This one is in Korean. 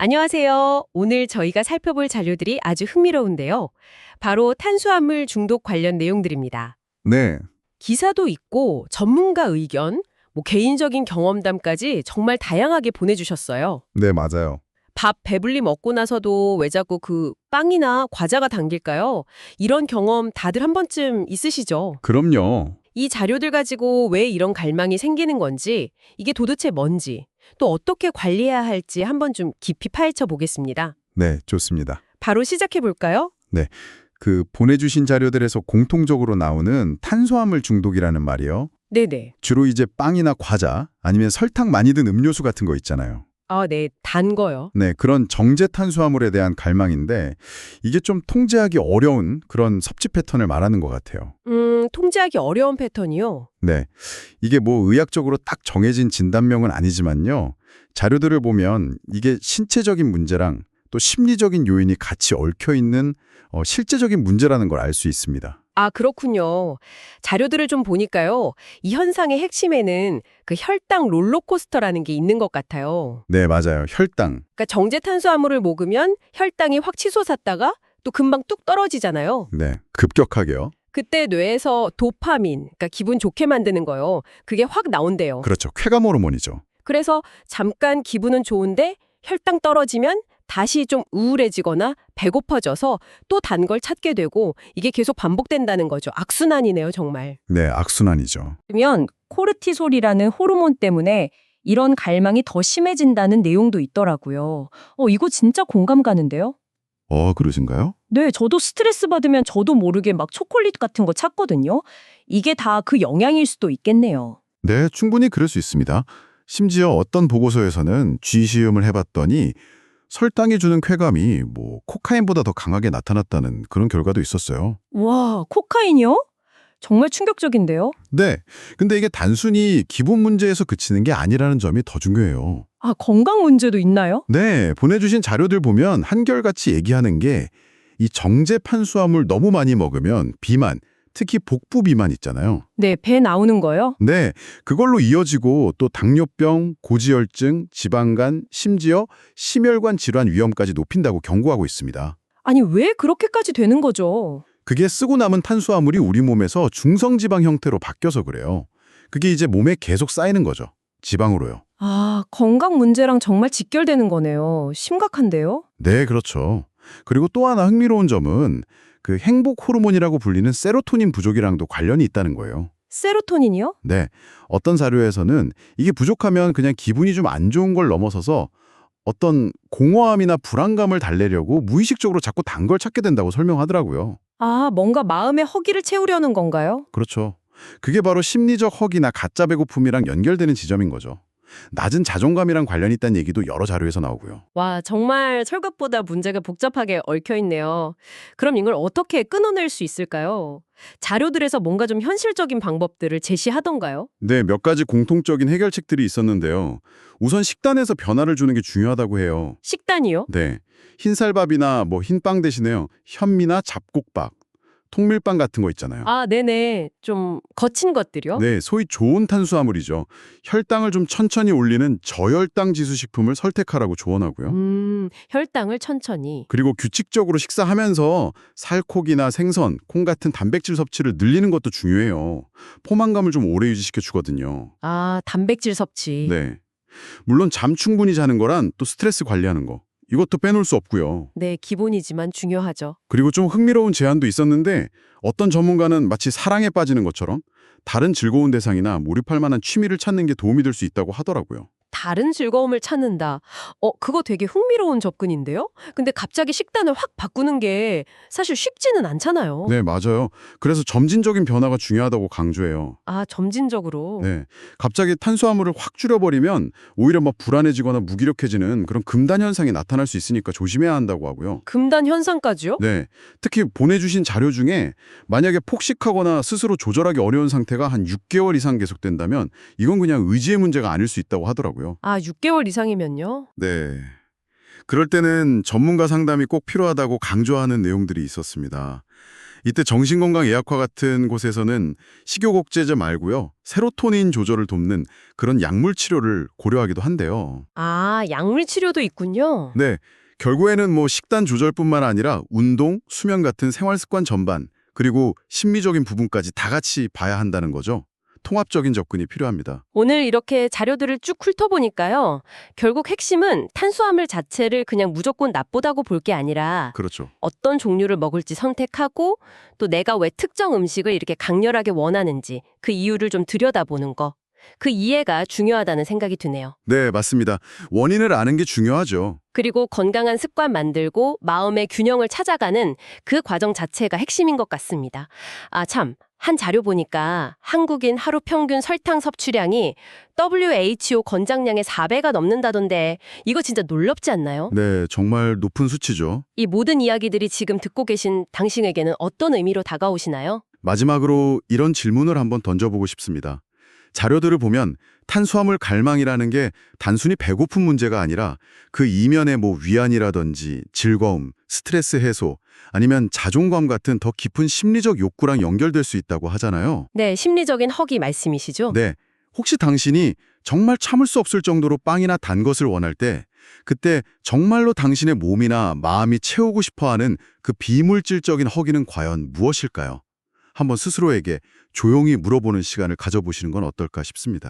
안녕하세요. 오늘 저희가 살펴볼 자료들이 아주 흥미로운데요. 바로 탄수화물 중독 관련 내용들입니다. 네, 기사도 있고 전문가 의견, 뭐 개인적인 경험담까지 정말 다양하게 보내주셨어요. 네, 맞아요. 밥 배불리 먹고 나서도 왜 자꾸 그 빵이나 과자가 당길까요? 이런 경험 다들 한 번쯤 있으시죠? 그럼요. 이 자료들 가지고 왜 이런 갈망이 생기는 건지, 이게 도대체 뭔지, 또 어떻게 관리해야 할지 한번 좀 깊이 파헤쳐 보겠습니다. 네, 좋습니다. 바로 시작해 볼까요? 그 보내주신 자료들에서 공통적으로 나오는 탄수화물 중독이라는 말이요. 네네. 주로 이제 빵이나 과자 아니면 설탕 많이 든 음료수 같은 거 있잖아요. 아, 네. 단 거요. 네, 그런 정제 탄수화물에 대한 갈망인데 이게 좀 통제하기 어려운 그런 섭취 패턴을 말하는 것 같아요. 음, 통제하기 어려운 패턴이요. 네, 이게 뭐 의학적으로 딱 정해진 진단명은 아니지만요. 자료들을 보면 이게 신체적인 문제랑 또 심리적인 요인이 같이 얽혀 있는 어, 실제적인 문제라는 걸 알 수 있습니다. 아, 그렇군요. 자료들을 좀 보니까요. 이 현상의 핵심에는 그 혈당 롤러코스터라는 게 있는 것 같아요. 네, 맞아요. 혈당. 그러니까 정제 탄수화물을 먹으면 혈당이 확 치솟았다가 또 금방 뚝 떨어지잖아요. 네, 급격하게요. 그때 뇌에서 도파민, 그러니까 기분 좋게 만드는 거요. 그게 확 나온대요. 그렇죠. 쾌감 호르몬이죠. 그래서 잠깐 기분은 좋은데 혈당 떨어지면 다시 좀 우울해지거나 배고파져서 또 단 걸 찾게 되고 이게 계속 반복된다는 거죠. 악순환이네요, 정말. 네, 악순환이죠. 그러면 코르티솔이라는 호르몬 때문에 이런 갈망이 더 심해진다는 내용도 있더라고요. 어, 이거 진짜 공감 가는데요? 어, 그러신가요? 네, 저도 스트레스 받으면 저도 모르게 막 초콜릿 같은 거 찾거든요. 이게 다 그 영향일 수도 있겠네요. 네, 충분히 그럴 수 있습니다. 심지어 어떤 보고서에서는 쥐시험을 해봤더니 설탕이 주는 쾌감이 뭐 코카인보다 더 강하게 나타났다는 그런 결과도 있었어요. 와, 코카인이요? 정말 충격적인데요? 네, 근데 이게 단순히 기분 문제에서 그치는 게 아니라는 점이 더 중요해요. 아, 건강 문제도 있나요? 네, 보내주신 자료들 보면 한결같이 얘기하는 게 이 정제 탄수화물 너무 많이 먹으면 비만, 특히 복부 비만 있잖아요. 네, 배 나오는 거요? 네, 그걸로 이어지고 또 당뇨병, 고지혈증, 지방간, 심지어 심혈관 질환 위험까지 높인다고 경고하고 있습니다. 아니, 왜 그렇게까지 되는 거죠? 그게 쓰고 남은 탄수화물이 우리 몸에서 중성지방 형태로 바뀌어서 그래요. 그게 이제 몸에 계속 쌓이는 거죠. 지방으로요. 아, 건강 문제랑 정말 직결되는 거네요. 심각한데요? 네, 그렇죠. 그리고 또 하나 흥미로운 점은 그 행복 호르몬이라고 불리는 세로토닌 부족이랑도 관련이 있다는 거예요. 세로토닌이요? 네. 어떤 자료에서는 이게 부족하면 그냥 기분이 좀 안 좋은 걸 넘어서서 어떤 공허함이나 불안감을 달래려고 무의식적으로 자꾸 단 걸 찾게 된다고 설명하더라고요. 아, 뭔가 마음의 허기를 채우려는 건가요? 그렇죠. 그게 바로 심리적 허기나 가짜 배고픔이랑 연결되는 지점인 거죠. 낮은 자존감이랑 관련이 있다는 얘기도 여러 자료에서 나오고요. 와, 정말 철갑보다 문제가 복잡하게 얽혀 있네요. 그럼 이걸 어떻게 끊어낼 수 있을까요? 자료들에서 뭔가 좀 현실적인 방법들을 제시하던가요? 네, 몇 가지 공통적인 해결책들이 있었는데요. 우선 식단에서 변화를 주는 게 중요하다고 해요. 식단이요? 네. 흰쌀밥이나 뭐 흰빵 대신에요. 현미나 잡곡밥, 통밀빵 같은 거 있잖아요. 아, 네네. 좀 거친 것들이요? 네, 소위 좋은 탄수화물이죠. 혈당을 좀 천천히 올리는 저혈당 지수 식품을 선택하라고 조언하고요. 음, 혈당을 천천히. 그리고 규칙적으로 식사하면서 살코기나 생선, 콩 같은 단백질 섭취를 늘리는 것도 중요해요. 포만감을 좀 오래 유지시켜 주거든요. 아, 단백질 섭취. 네. 물론 잠 충분히 자는 거란 또 스트레스 관리하는 거. 이것도 빼놓을 수 없고요. 네, 기본이지만 중요하죠. 그리고 좀 흥미로운 제안도 있었는데 어떤 전문가는 마치 사랑에 빠지는 것처럼 다른 즐거운 대상이나 몰입할 만한 취미를 찾는 게 도움이 될 수 있다고 하더라고요. 다른 즐거움을 찾는다. 어, 그거 되게 흥미로운 접근인데요? 근데 갑자기 식단을 확 바꾸는 게 사실 쉽지는 않잖아요. 네, 맞아요. 그래서 점진적인 변화가 중요하다고 강조해요. 아, 점진적으로. 네. 갑자기 탄수화물을 확 줄여버리면 오히려 막 불안해지거나 무기력해지는 그런 금단 현상이 나타날 수 있으니까 조심해야 한다고 하고요. 금단 현상까지요? 네. 특히 보내주신 자료 중에 만약에 폭식하거나 스스로 조절하기 어려운 상태가 한 6개월 이상 계속된다면 이건 그냥 의지의 문제가 아닐 수 있다고 하더라고요. 아, 6개월 이상이면요? 네. 그럴 때는 전문가 상담이 꼭 필요하다고 강조하는 내용들이 있었습니다. 이때 정신건강의학과 같은 곳에서는 식욕억제제 말고요. 세로토닌 조절을 돕는 그런 약물 치료를 고려하기도 한대요. 아, 약물 치료도 있군요. 네, 결국에는 뭐 식단 조절뿐만 아니라 운동, 수면 같은 생활 습관 전반, 그리고 심리적인 부분까지 다 같이 봐야 한다는 거죠. 통합적인 접근이 필요합니다. 오늘 이렇게 자료들을 쭉 훑어보니까요. 결국 핵심은 탄수화물 자체를 그냥 무조건 나쁘다고 볼 게 아니라 그렇죠. 어떤 종류를 먹을지 선택하고 또 내가 왜 특정 음식을 이렇게 강렬하게 원하는지 그 이유를 좀 들여다보는 거. 그 이해가 중요하다는 생각이 드네요. 네, 맞습니다. 원인을 아는 게 중요하죠. 그리고 건강한 습관 만들고 마음의 균형을 찾아가는 그 과정 자체가 핵심인 것 같습니다. 아, 참. 한 자료 보니까 한국인 하루 평균 설탕 섭취량이 WHO 권장량의 4배가 넘는다던데 이거 진짜 놀랍지 않나요? 네, 정말 높은 수치죠. 이 모든 이야기들이 지금 듣고 계신 당신에게는 어떤 의미로 다가오시나요? 마지막으로 이런 질문을 한번 던져보고 싶습니다. 자료들을 보면 탄수화물 갈망이라는 게 단순히 배고픈 문제가 아니라 그 이면에 뭐 위안이라든지 즐거움, 스트레스 해소, 아니면 자존감 같은 더 깊은 심리적 욕구랑 연결될 수 있다고 하잖아요. 네, 심리적인 허기 말씀이시죠? 네. 혹시 당신이 정말 참을 수 없을 정도로 빵이나 단 것을 원할 때 그때 정말로 당신의 몸이나 마음이 채우고 싶어하는 그 비물질적인 허기는 과연 무엇일까요? 한번 스스로에게 조용히 물어보는 시간을 가져보시는 건 어떨까 싶습니다.